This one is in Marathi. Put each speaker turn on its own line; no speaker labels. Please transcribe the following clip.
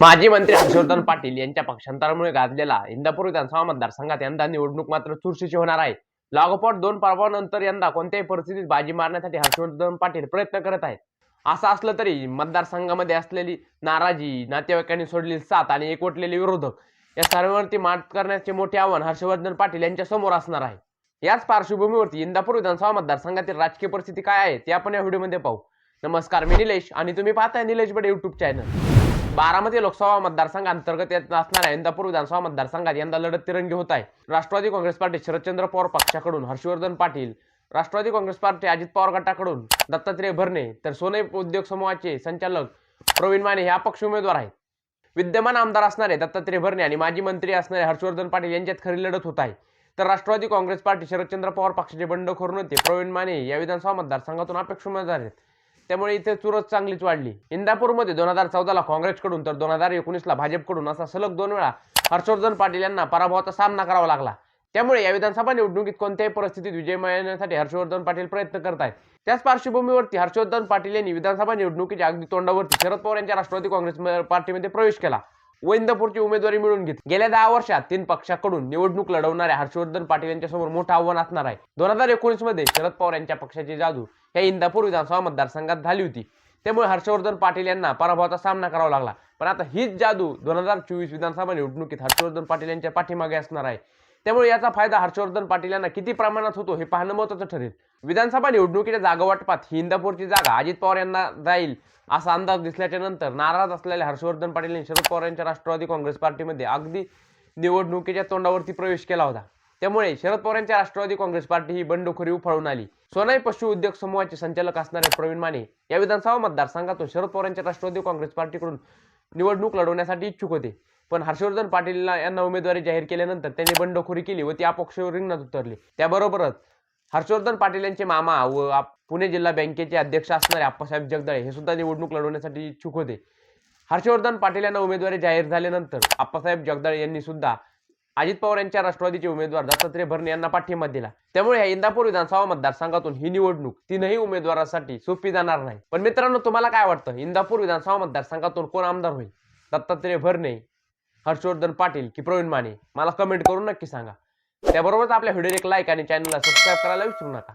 माजी मंत्री हर्षवर्धन पाटील यांच्या पक्षांतरामुळे गाजलेला इंदापूर विधानसभा मतदारसंघात यंदा निवडणूक मात्र चुरशीची होणार आहे. लागोपाठ दोन पर्वानंतर यंदा कोणत्याही परिस्थितीत बाजी मारण्यासाठी हर्षवर्धन पाटील प्रयत्न करत आहेत. असं असलं तरी मतदारसंघामध्ये असलेली नाराजी नातेवाईकांनी सोडलेली साथ आणि एकवटलेले विरोधक या सर्वांवरती मात करण्याचे मोठे आव्हान हर्षवर्धन पाटील यांच्या समोर असणार आहे. याच पार्श्वभूमीवरती इंदापूर विधानसभा मतदारसंघातील राजकीय परिस्थिती काय आहे ते आपण या व्हिडिओमध्ये पाहू. नमस्कार मी निलेश आणि तुम्ही पाहताय निलेश बडे युट्यूब चॅनल बारामती लोकसभा मतदारसंघांतर्गत येत असणाऱ्या इंदापूर विधानसभा मतदारसंघात यंदा लढत तिरंगी होत आहे. राष्ट्रवादी काँग्रेस पार्टी शरदचंद्र पवार पक्षाकडून हर्षवर्धन पाटील राष्ट्रवादी काँग्रेस पार्टी अजित पवार गटाकडून दत्तात्रय भरणे तर सोने उद्योग समूहाचे संचालक प्रवीण माने हे अपक्ष उमेदवार आहेत. विद्यमान आमदार असणारे दत्तात्रय भरणे आणि माजी मंत्री असणारे हर्षवर्धन पाटील यांच्यात खरी लढत होत आहे. तर राष्ट्रवादी काँग्रेस पार्टी शरदचंद्र पवार पक्षाचे बंडखोर नेते प्रवीण माने या विधानसभा मतदारसंघातून अपेक्ष उमेदवार आहेत. त्यामुळे इथे चुरस चांगलीच वाढली. इंदापूरमध्ये दोन हजार चौदाला काँग्रेसकडून तर दोन हजार एकोणीसला भाजपकडून असा सलग दोन वेळा हर्षवर्धन पाटील यांना पराभवाचा सामना करावा लागला. त्यामुळे या विधानसभा निवडणुकीत कोणत्याही परिस्थितीत विजय मिळवण्यासाठी हर्षवर्धन पाटील प्रयत्न करत आहेत त्याच पार्श्वभूमीवरती हर्षवर्धन पाटील यांनी विधानसभा निवडणुकीच्या अगदी तोंडावरती शरद पवार यांच्या राष्ट्रवादी काँग्रेस पार्टीमध्ये प्रवेश केला. व उमेदवारी मिळवून घेतली. गेल्या दहा वर्षात तीन पक्षाकडून निवडणूक लढवणाऱ्या हर्षवर्धन पाटील यांच्यासमोर मोठं आव्हान असणार आहे. दोन हजार एकोणीसमध्ये शरद पवार यांच्या पक्षाची जादू या इंदापूर विधानसभा मतदारसंघात झाली होती. त्यामुळे हर्षवर्धन पाटील यांना पराभवाचा सामना करावा लागला. पण आता हीच जादू दोन हजार चोवीस विधानसभा निवडणुकीत हर्षवर्धन पाटील यांच्या पाठीमागे असणार आहे. त्यामुळे याचा फायदा हर्षवर्धन पाटील यांना किती प्रमाणात होतो हे पाहणं महत्वाचं ठरेल. विधानसभा निवडणुकीच्या जागा वाटपात इंदापूरची जागा अजित पवार यांना जाईल असा अंदाज दिसल्याच्या नंतर नाराज असलेल्या हर्षवर्धन पाटील यांनी शरद पवार यांच्या राष्ट्रवादी काँग्रेस पार्टीमध्ये अगदी निवडणुकीच्या तोंडावरती प्रवेश केला होता. त्यामुळे शरद पवार यांच्या राष्ट्रवादी काँग्रेस पार्टी ही बंडखोरी उफाळून आली. सोनाई पशु उद्योग समूहाचे संचालक असणारे प्रवीण माने या विधानसभा मतदारसंघातून शरद पवार यांच्या राष्ट्रवादी काँग्रेस पार्टीकडून निवडणूक लढवण्यासाठी इच्छुक होते. पण हर्षवर्धन पाटील यांना उमेदवारी जाहीर केल्यानंतर त्यांनी बंडखोरी केली व ती अपक्ष रिंगणात उतरली. त्याबरोबरच हर्षवर्धन पाटील यांचे मामा व पुणे जिल्हा बँकेचे अध्यक्ष असणारे आप्पासाहेब जगदाळे हे सुद्धा निवडणूक लढवण्यासाठी इच्छुक होते. हर्षवर्धन पाटील यांना उमेदवारी जाहीर झाल्यानंतर आप्पासाहेब जगदाळे यांनी सुद्धा अजित पवार यांच्या राष्ट्रवादीचे उमेदवार दत्तात्रय भरणे यांना पाठिंबा दिला. त्यामुळे या इंदापूर विधानसभा मतदारसंघातून ही निवडणूक तीनही उमेदवारासाठी सोपी जाणार नाही. पण मित्रांनो तुम्हाला काय वाटतं? इंदापूर विधानसभा मतदारसंघातून कोण आमदार होईल? दत्तात्रय भरणे हर्षवर्धन पाटील की प्रवीण माने? मला कमेंट करून नक्की सांगा. त्याबरोबरच आपल्या व्हिडिओ एक लाईक आणि चॅनलला सबस्क्राईब करायला विसरू नका.